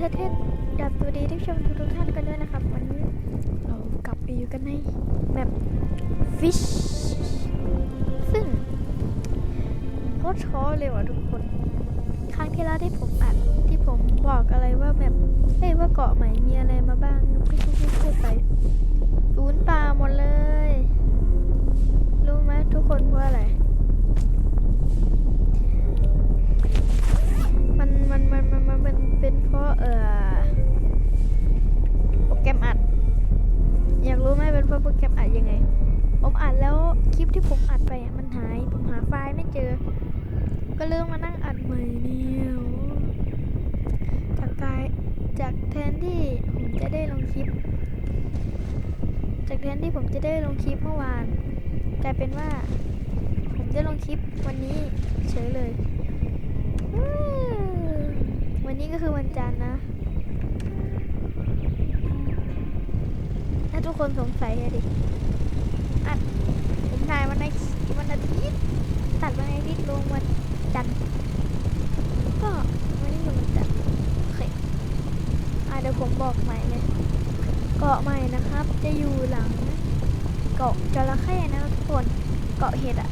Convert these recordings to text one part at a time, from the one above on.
เทสเทสดับตัวดีที่ชมทุกท่านกันด้วยนะครับ วันนี้เรากลับไปอยู่กันในแมป Fish ซึ่งโคตรท้อเลยว่ะทุกคน ครั้งที่แล้วที่ผมอัดที่ผมบอกอะไรว่าแบบเอ้ว่าเกาะใหม่มีอะไรมาบ้างพูดพูดพูดไปศูนย์ปล่าหมดเลย รู้ไหมทุกคนว่าอะไร เป็นเพราะเอ่อโปรแกรมอัด อยากรู้ไหมเป็นเพราะโปรแกรมอัดยังไง ผมอัดแล้วคลิปที่ผมอัดไปมันหายผมหาไฟล์ไม่เจอ ก็เลยต้องมานั่งอัดใหม่เนี่ยจากกายจากแทนที่ผมจะได้ลงคลิป จากแทนที่ผมจะได้ลงคลิปเมื่อวาน กลายเป็นว่า ผมได้ลงคลิปวันนี้เฉยเลย วันนี้ก็คือวันจันทร์นะ ถ้าทุกคนสงสัยอะดิอัดผมถ่ายวันในวันอาทิตย์ตัดวันอาทิตย์ลงวันจันทร์ก็วันนี้คือวันจันทร์โอเคอะเดี๋ยวผมบอกใหม่เลยเกาะใหม่นะครับ จะอยู่หลังเกาะจระเข้นะทุกคนเกาะเห็ดอะ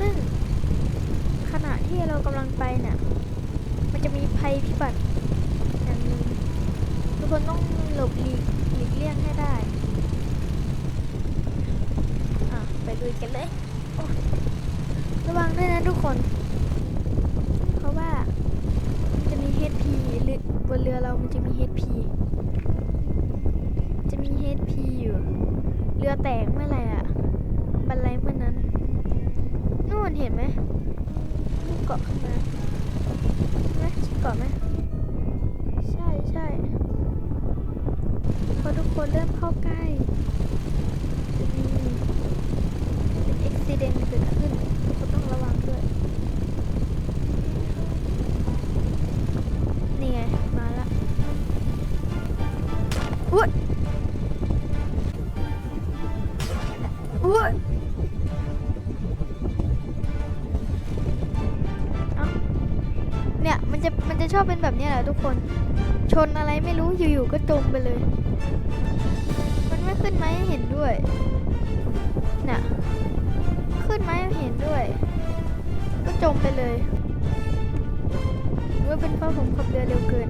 ซึ่ง ขณะที่เรากำลังไปเนี่ย มันจะมีภัยพิบัติอย่างหนึ่งทุกคนต้องหลบหลีกหลีกเลี่ยงให้ได้ อะ ไปดูกันเลยระวังด้วยนะทุกคน เพราะว่ามันจะมี HP หรือบนเรือเรามันจะมี HP จะมี HP อยู่ เรือแตกเมื่อไหร่อะบันไลเมื่อนั้นนู่นเห็นไหม กาะขึ้นมาไหมใช่เกาะไหมใช่ใช่พอทุกคนเริ่มเข้าใกล้ ชอบเป็นแบบนี้แหละทุกคน ชนอะไรไม่รู้อยู่ๆก็จมไปเลย มันไม่ขึ้นไหมเห็นด้วย น่ะ ขึ้นไหมเห็นด้วย ก็จมไปเลยว่าเป็นเพราะผมขับเรือเร็วเกิน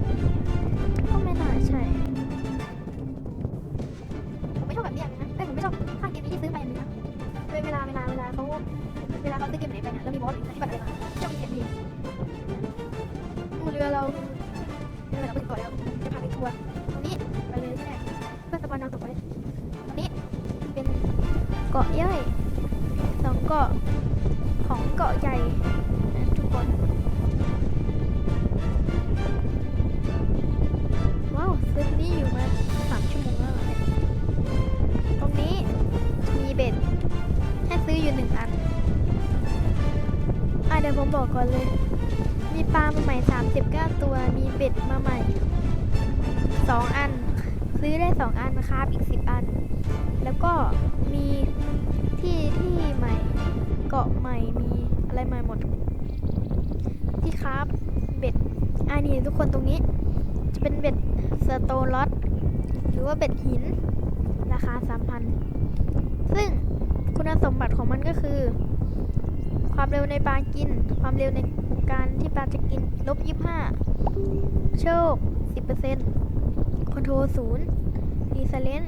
ก็ไม่น่าใช่ผมไม่ชอบแบบเนี้ยนะแต่ผมไม่ชอบภาคเกมนี้ที่ซื้อไปนะเวลาเวลาเวลาเขาเวลาเขาซื้อเกมไหนไปเนี่ยแล้วมีบอสหรือที่บัตรอะไรมา รือเราเรือเราไปถึงเกาะแล้วจะพาไปทัวร์ตรงนี้ไปเลยใช่ไหมเพื่อสปอนดาวตกไว้ตรงนี้เป็นเกาะย่อยสองเกาะของเกาะใหญ่ทุกคนว้าวเซิร์ฟนี้อยู่มาสามชั่วโมงแล้วตรงนี้มีเบ็ดให้ซื้ออยู่หนึ่งอันอะเดี๋ยวผมบอกก่อนเลย ปลามาใหม่ 39 ตัว มีเบ็ดมาใหม่ 2 อัน ซื้อได้ 2 อันนะครับ อีก 10 อัน แล้วก็มีที่ที่ใหม่ เกาะใหม่ มีอะไรใหม่หมด ที่ครับเบ็ด อันนี้ทุกคนตรงนี้ จะเป็นเบ็ดสโตลอตหรือว่าเบ็ดหิน ราคา 3,000 ซึ่งคุณสมบัติของมันก็คือ ความเร็วในปลากิน ความเร็วในการที่ปลาจะกินลบ25โชค10%คอนโทรล0ดีเซเลน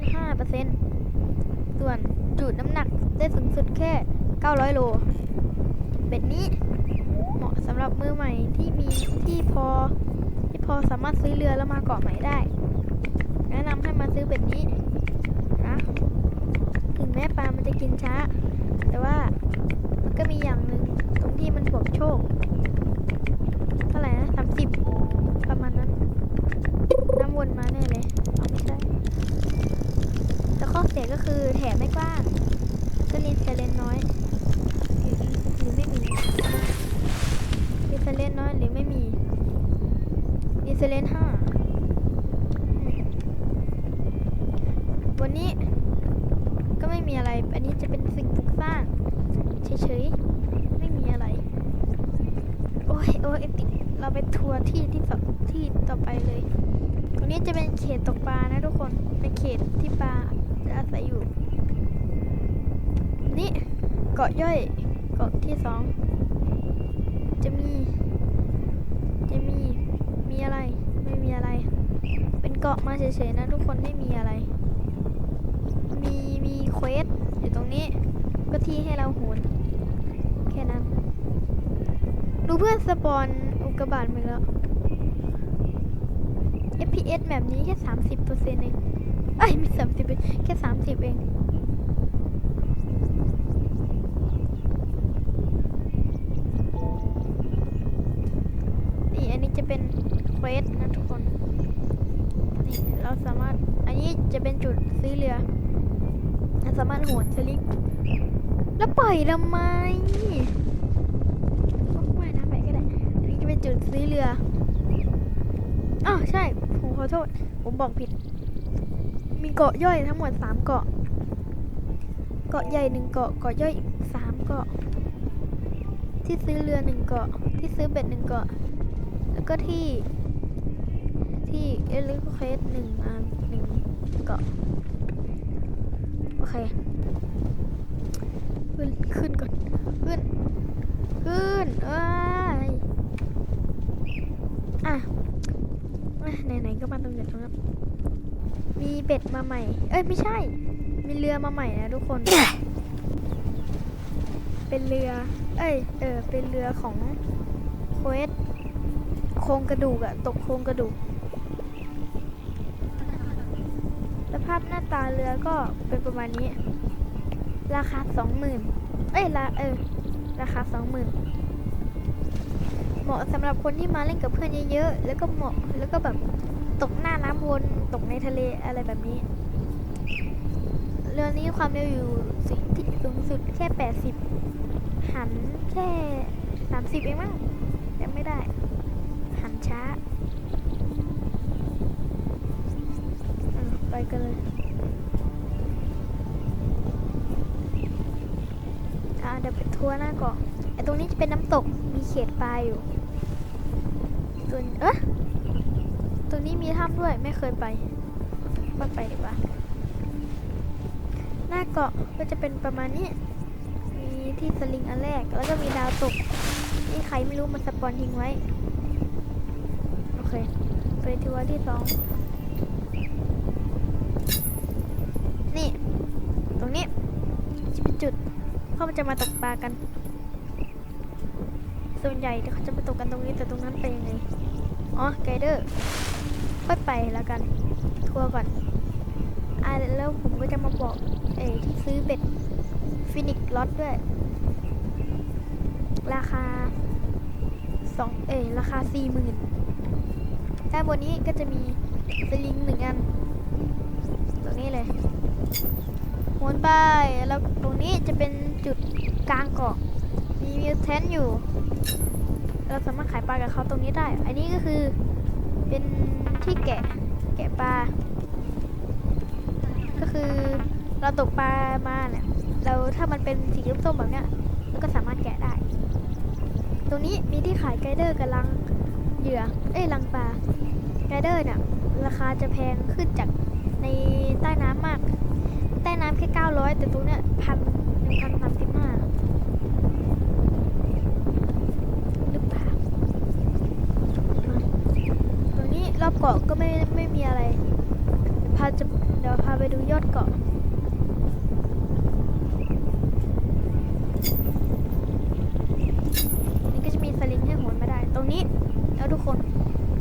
5%ส่วนจุดน้ำหนักได้สูงสุดแค่900โลเบ็ดนี้เหมาะสำหรับมือใหม่ที่มีที่พอที่พอสามารถซื้อเรือแล้วมาเกาะใหม่ได้ แนะนำให้มาซื้อเบ็ดนี้นะถึงแม้ปลามันจะกินช้า แต่ว่ามันก็มีอย่างหนึ่ง ที่มันบวกโชคเท่าไหร่นะสามสิบประมาณนั้น น้ำวนมาแน่เลยเอาไม่ใช่แต่ข้อเสียก็คือแถมไม่กว้างก็รีเซเลนน้อยหรือหรือไม่มีรีเซเลนน้อยหรือไม่มีรีเซเลนห้าวันนี้ก็ไม่มีอะไร อันนี้จะเป็นสิ่งสร้างเฉยๆ ไม่มีอะไร โอ อ้ ยโอ้ยติเราไปทัวร์ที่ที่ต่อที่ต่อไปเลย ตรงนี้จะเป็นเขตตกปลานะทุกคน เป็นเขตที่ปลาจะอาศัยอยู่ นี่เกาะย่อยเกาะที่สอง จะมี จะมี มีอะไร ไม่มีอะไร เป็นเกาะมาเฉยๆนะทุกคนไม่มีอะไร มีมีเควสอยู่ตรงนี้ ก็ที่ให้เราโหนแค่นั้น ดูเพื่อนสปอนอุกกาบาตมาแล้ว FPS แบบนี้แค่สามสิบเปอร์เซ็นต์เองเอ้ยไม่สามสิบแค่สามสิบเองนี่อันนี้จะเป็นเควสนะทุกคน นี่เราสามารถ อันนี้จะเป็นจุดซื้อเรือเราสามารถโหนสลิงแล้วปล่อยทำไมก็ไม่นะไปก็ได้ อันนี้ จุดซื้อเรืออ๋อใช่ ผมขอโทษ ผมบอกผิด มีเกาะย่อยทั้งหมดสามเกาะ เกาะใหญ่หนึ่งเกาะ เกาะย่อยอีกสามเกาะ ที่ซื้อเรือหนึ่งเกาะ ที่ซื้อเบ็ดหนึ่งเกาะ แล้วก็ที่ ที่เอลิเคสหนึ่งอันหนึ่งเกาะ โอเค ขึ้น ขึ้นก่อน ขึ้น ขึ้น เอ้ยอะเอ้ย ไหนๆก็มาตรงเด็ดตรงนั้นมีเบ็ดมาใหม่ เอ้ยไม่ใช่ มีเรือมาใหม่นะทุกคน เป็นเรือ เอ้ย เออ เป็นเรือของโควสโครงกระดูกอะตกโครงกระดูกสภาพหน้าตาเรือก็เป็นประมาณนี้ ราคาสองหมื่นเอ้ยละเออ ราคาสองหมื่น เหมาะสำหรับคนที่มาเล่นกับเพื่อนเยอะๆ แล้วก็เหมาะแล้วก็แบบตกหน้าน้ำวนตกในทะเลอะไรแบบนี้ เรือนี้ความเร็วอยู่สิ่งที่สูงสุดแค่ 80 หันแค่ 30 เองมั้งยังไม่ได้ หันช้าไปกันเลยอ่าเดี๋ยวไปทัวร์หน้าเกาะ ไอตรงนี้จะเป็นน้ำตกมีเขตปลาอยู่ส่วเอ๊ะตรงนี้มีถ้ำด้วยไม่เคยไปมาไปดีกว่าหน้าเกาะก็จะเป็นประมาณนี้ มีที่สลิงอันแรก แล้วก็มีดาวตกนี่ใครไม่รู้มันสปอนทิ้งไว้ โอเค ไปทัวร์ที่สองนี่ ตรงนี้จะเป็นจุดเขาจะมาตกปลากัน ส่วนใหญ่เขาจะมาตกกันตรงนี้แต่ตรงนั้นเป็นยังไง อ๋อ ไกด์เดอร์ ค่อยไปแล้วกัน ทัวร์ก่อนอ่าแล้วผมก็จะมาบอกเอ้ที่ซื้อเบ็ดฟินิกล็อตด้วย ราคาสองเอ้ราคาสี่หมื่นด้านบนนี้ก็จะมีสลิงหนึ่งอัน ตรงนี้เลยหมุนไป แล้วตรงนี้จะเป็นจุดกลางเกาะ มีมิวเทนอยู่ เราสามารถขายปลากับเขาตรงนี้ได้ อันนี้ก็คือเป็นที่แกะแกะปลา ก็คือเราตกปลามาเนี่ยเราถ้ามันเป็นสีส้มๆแบบเนี้ยเราก็สามารถแกะได้ ตรงนี้มีที่ขายไกด์เดอร์กับลังเหยื่อ เอ้ยลังปลา ไกด์เดอร์เนี่ยราคาจะแพงขึ้นจากในใต้น้ำมาก ใต้น้ำแค่ 900 แต่ตรงเนี้ยพันหนึ่งพันสามสิบห้าหรือเปล่าตรงนี้รอบ เกาะก็ไม่ไม่มีอะไร พาจะเดี๋ยวพาไปดูยอดเกาะนี่ก็จะมีสลิงให้โหนมาได้ ตรงนี้แล้วทุกคน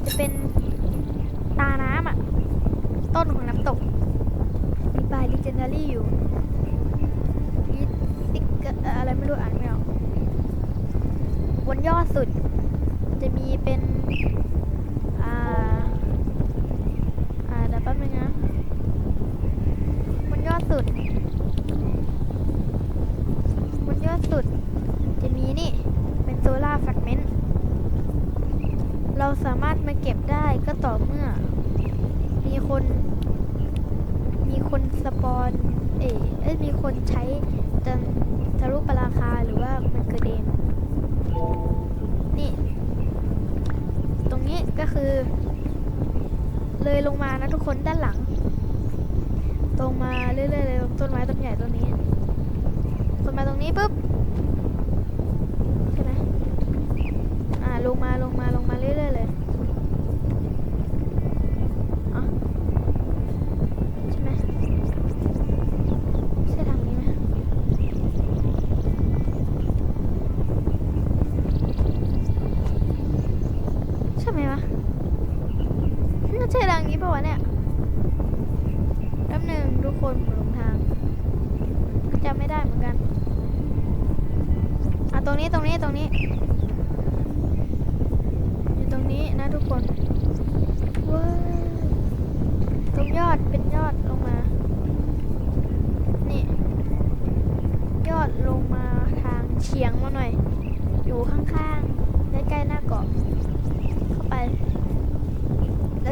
จะเป็นตาน้ำอะ ต้นของน้ำตก มีปลายลิเจนดารี่อยู่ลิซิกอะไรไม่รู้อ่านไม่ออกบนยอดสุด จะมีเป็น อ่า อ่าเดี๋ยวแป๊บนึงนะบนยอดสุด บนยอดสุด จะมีนี่ เป็นโซล่าแฟกเมนต์ เราสามารถมาเก็บได้ก็ต่อเมื่อ มีคน มีคนสปอนเอยเอ้ยมีคนใช้จนทะลุปราคาหรือว่ามันเกิดเองนี่ก็คือ เลยลงมานะทุกคนด้านหลัง ตรงมาเรื่อยๆเลยต้นไม้ต้นใหญ่ต้นนี้ต้นไม้ตรงนี้ปุ๊บ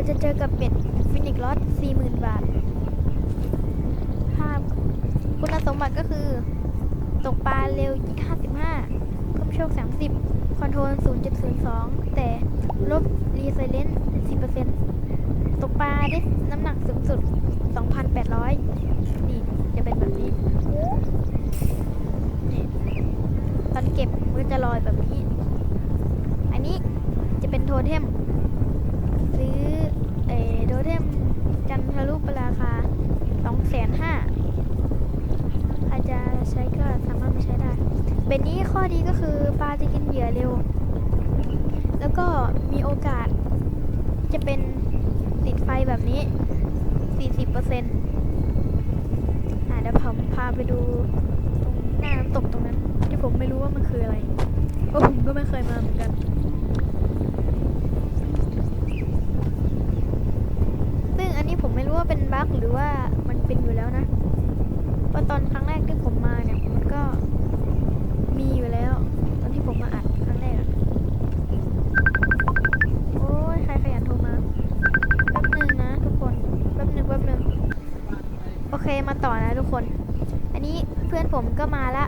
เราจะเจอกับเป็ดฟินิกลอส40,000บาทภาพคุณสมบัติก็คือ ตกปลาเร็วอีก55 เพิ่มโชค 30 คอนโทรล 0.02 แต่ลบรีไซเลนต์10%ตกปลาได้น้ำหนักสูงสุด 2,800 นี่ จะเป็นแบบนี้นี่ตอนเก็บมันก็จะลอยแบบนี้ อันนี้จะเป็นโทเทมซื้อ เออโทเทมจันทรุปราคาสองแสนห้าอาจจะใช้ก็สามารถมาใช้ได้เบ็ดนี้ข้อดีก็คือปลาจะกินเหยื่อเร็ว แล้วก็มีโอกาสจะเป็นติดไฟแบบนี้ 40%อะเดี๋ยวผมพาไปดูตรงหน้าน้ำตกตรงนั้น ที่ผมไม่รู้ว่ามันคืออะไร เพราะผมก็ไม่เคยมาเหมือนกัน ซึ่งอันนี้ผมไม่รู้ ว่าเป็นบั๊กหรือว่ามันเป็นอยู่แล้วนะเพราะตอนครั้งแรกที่ผมมาเนี่ยมันก็มีอยู่แล้ว ตอนที่ผมมาอัดครั้งแรกโอ้ยใครขยันโทรมาแป๊บหนึ่งนะทุกคนแป๊บหนึ่งแป๊บหนึ่งโอเคมาต่อนะทุกคน อันนี้เพื่อนผมก็มาละ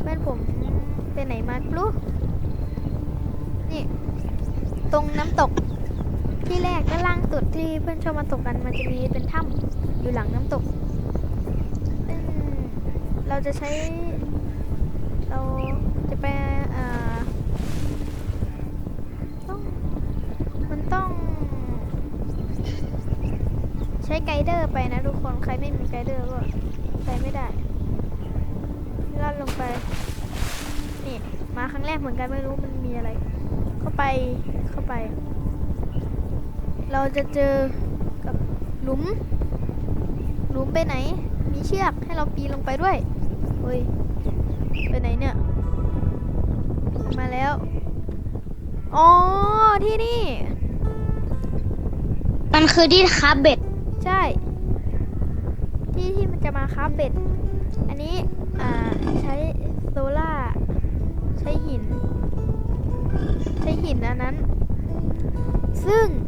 เพื่อนผมไปไหนมาไม่รู้นี่ตรงน้ำตก ที่แรกด้านล่างสุดที่เพื่อนชอบมาตกกันมันจะมีเป็นถ้ำอยู่หลังน้ำตก เราจะใช้ เราจะไปอ่าต้องมันต้อง ใช้ไกด์เดอร์ไปนะทุกคนใครไม่มีไกด์เดอร์ก็ไปไม่ได้ลอดลงไป นี่ มาครั้งแรกเหมือนกันไม่รู้มันมีอะไร เข้าไปเข้าไป เราจะเจอกับหลุม หลุมไปไหน มีเชือกให้เราปีนลงไปด้วย เฮ้ย ไปไหนเนี่ย มาแล้ว อ๋อ ที่นี่ มันคือที่คับเบ็ด ใช่ ที่ที่มันจะมาค้าเบ็ด อันนี้ อ่า ใช้โซล่าร์ใช้หิน ใช้หินอันนั้น ซึ่งจะ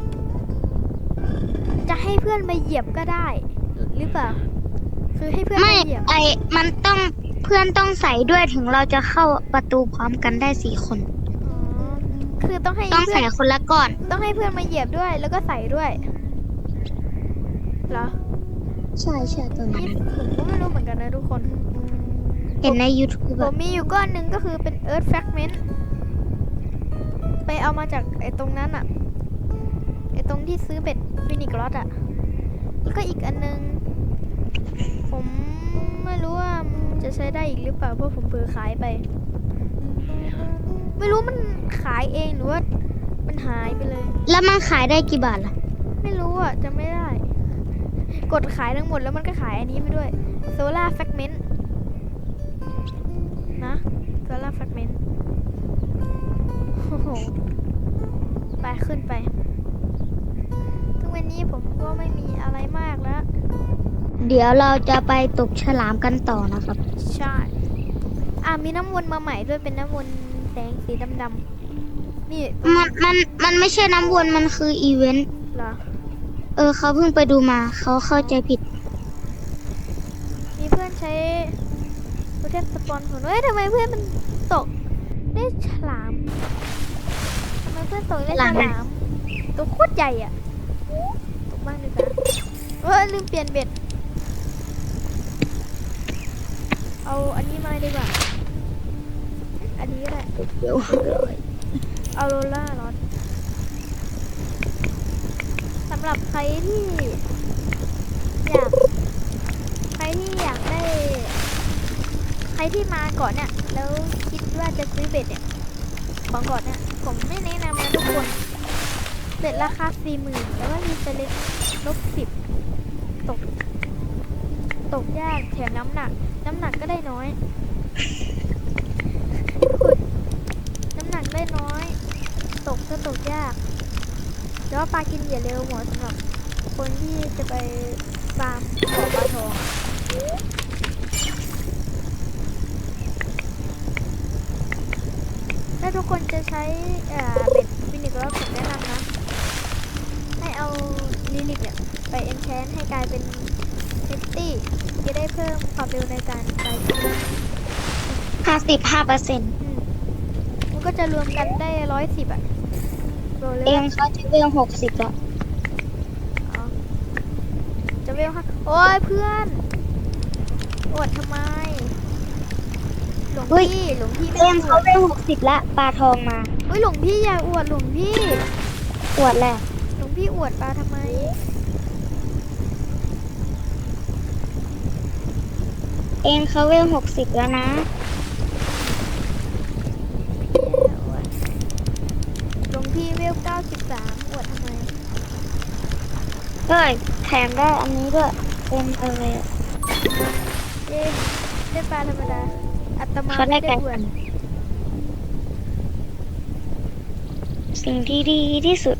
ให้เพื่อนมาเหยียบก็ได้ หรือเปล่า คือให้เพื่อนไม่มาเหยียบ ไอมันต้องเพื่อนต้องใส่ด้วยถึงเราจะเข้าประตูพร้อมกันได้สี่คน อ๋อ คือต้องให้ต้องเพื่ใส่อนคนละก่อน ต้องให้เพื่อนมาเหยียบด้วย แล้วก็ใส่ด้วย เหรอใช่ใช่ตัวนี่นั้น ผมก็ไม่รู้เหมือนกันนะทุกคน เห็นใน YouTube ผมมีอยู่ก้อนหนึ่งก็คือเป็น Earth Fragment ไปเอามาจากไอ้ตรงนั้นอะไอ้ตรงที่ซื้อเป็ด ฟินิกลอตอะแล้วก็อีกอันนึง ผมไม่รู้ว่ามันจะใช้ได้อีกหรือเปล่าเพราะผมเผลอขายไป ไม่รู้มันขายเองหรือว่ามันหายไปเลย แล้วมันขายได้กี่บาทล่ะ ไม่รู้อะจะไม่ได้ กดขายทั้งหมดแล้วมันก็ขายอันนี้ไปด้วย Solar Fragment นะ Solar Fragment โอ้โหไปขึ้นไปทุกวั นนี้ผมก็ไม่มีอะไรมากแล้ว เดี๋ยวเราจะไปตกฉลามกันต่อนะครับ ใช่ อะมีน้ำวนมาใหม่ด้วยเป็นน้ำวนแสงสีดำๆ นี่มันมันมันไม่ใช่น้ำวนมันคืออีเวนต์ เหรอ เออเขาเพิ่งไปดูมาเขาเข้าใจผิด มีเพื่อนใช้โปรเทคสปอนผลเฮ้ยทำไมเพื่อนมันตกได้ฉลาม ทำไมเพื่อนตกได้หลัฉงไหนลาม ตัวโคตรใหญ่อะ ตกบ้างดีกว่าเออลืมเปลี่ยนเบ็ด เอาอันนี้มาดีกว่า อันนี้ก็ได้เดี๋ยวเอาโรล่าน็อตสำหรับใครที่อยากใครที่อยากได้ ใครที่มาก่อนเนี่ยแล้วคิดว่าจะซื้อเบ็ดเนี่ยของก่อนเนี่ยผมไม่แนะนำนะทุกคน เบ็ดราคาสี่หมื่นแต่ว่ามีสเล็กลบสิบตก ตกยากแถมน้ำหนัก น้ำหนักก็ได้น้อย น้ำหนักได้น้อย ตกก็ตกยากแต่ว่าปลากินเหยื่อเร็วหมดสำหรับคนที่จะไปฟาร์มของปลาทองถ้าทุกคนจะใช้เบ็ดฟินิกแล้วผมแนะนำนะ เอาลิลิกเนี่ย ไปเอนแชนให้กลายเป็นเซฟตี้จะได้เพิ่มความเร็วในการไปที่นั่นห้าสิบห้าเปอร์เซ็นต์อืมมันก็จะรวมกันได้ร้อยสิบอะโรเลเอยงร์เขาจะเวลหกสิบแล้วอ๋อจะเวลค่ะโอ้ยเพื่อนอวดทำไมหลวงพี่หลวงพี่ไม่เองอเขาวดเวลหกสิบแล้วปลาทองมาเฮ้ยหลวงพี่อย่าอวดหลวงพี่อวดแหละหลวง พี่อวดปลาทำไม เองเขาเวลหกสิบแล้วนะอย่าอวดหลวงพี่เวลเก้าสิบสามอวดทำไมเฮ้ยแถมได้อันนี้ด้วยเป็นอะไรอะเอ๊ะได้ปลาธรรมดา อัตมาเขาได้ไม่ได้ไก่อวดสิ่งที่ดีที่สุด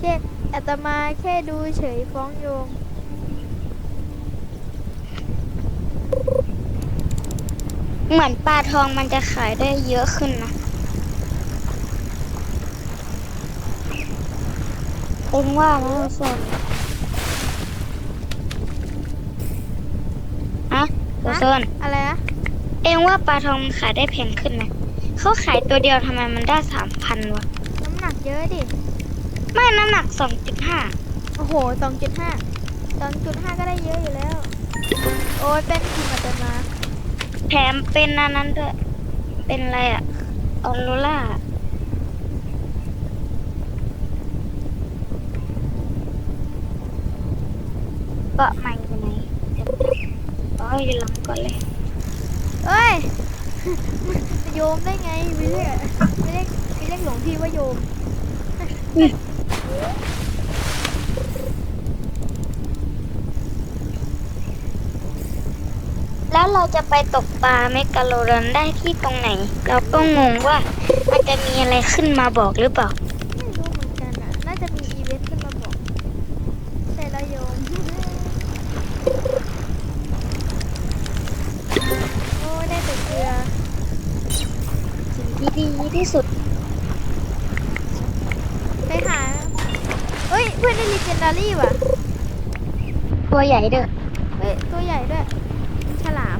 แค่อั ตมาแค่ดูเฉยฟ้องโยม เหมือนปลาทองมันจะขายได้เยอะขึ้นนะเองว่านะทุกคนอะตัวโซนอะไรอะเองว่าปลาทองมันขายได้แพงขึ้นไหมเขาขายตัวเดียวทำไมมันได้สามพันวะ น้ำหนักเยอะดิ ไม่น้ำหนักสองจุดห้าโอ้โหสองจุดห้าสองจุดห้าก็ได้เยอะอยู่แล้ว โอ้ยเป็นทีมอัตมา แถมเป็นอันนั้นด้วยเป็นอะไรอะออโรล่าเกาะใหม่อยู่ไหนเดี๋ยวอ๋ออยู่หลังก่อนเลยเอ้ยโยมได้ไงไม่เรียกไม่เรียกไม่เรียกหลวงพี่ว่าโยม แล้วเราจะไปตกปลาเมกาโลดอนได้ที่ตรงไหน เราก็งงว่ามันจะมีอะไรขึ้นมาบอกหรือเปล่า ไม่รู้เหมือนกันอะ น่าจะมีอีเวนต์ขึ้นมาบอก แต่ละโยม โอ้ยได้แต่เกลือสิ่งที่ดีที่สุด ไปหา เฮ้ยเพื่อนได้ลีเจนดารี่ว่ะ ตัวใหญ่เด้อเฮ้ยตัวใหญ่ด้วย ฉลาม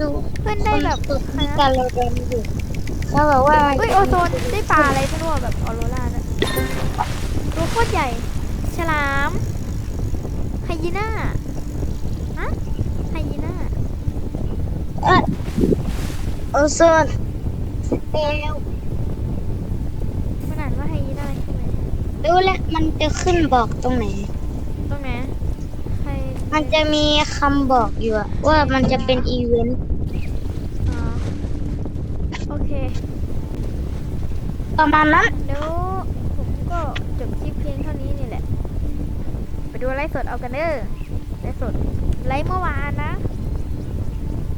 ดูเพื่อนได้แบบตกเมกาโลดอนอยู่เขาบอกว่าเฮ้ยโอโซนได้ปลาอะไรไม่รู้อะแบบออโรราด้วยตัวโคตรใหญ่ ฉลามไฮยีน่าฮะไฮยีน่าเอ้ยโอโซนสเตล มันอ่านว่าไฮยีน่าใช่ไหม ดูแลวมันจะขึ้นบอกตรงไหน ตรงไหนไฮมันจะมีคำบอกอยู่อะว่ามันจะเป็นอีเวนต์อ๋อโอเค ประมาณนั้นเดี๋ยวผมก็จบคลิปเพียงเท่านี้นี่แหละ ไปดูไลฟ์สดเอากันเด้อไลฟ์สดไลฟ์เมื่อวานนะ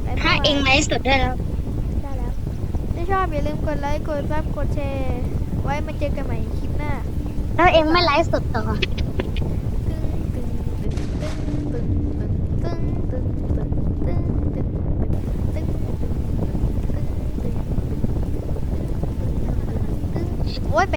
ไลฟ์ถ้ามื่ววานเองไลฟ์สดได้แล้ว ได้แล้ว ถ้าชอบอย่าลืมกดไลค์ กดซับ กดแชร์ ไว้มาเจอกันใหม่คลิปหน้า แล้วเองไม่ไลฟ์สดต่อ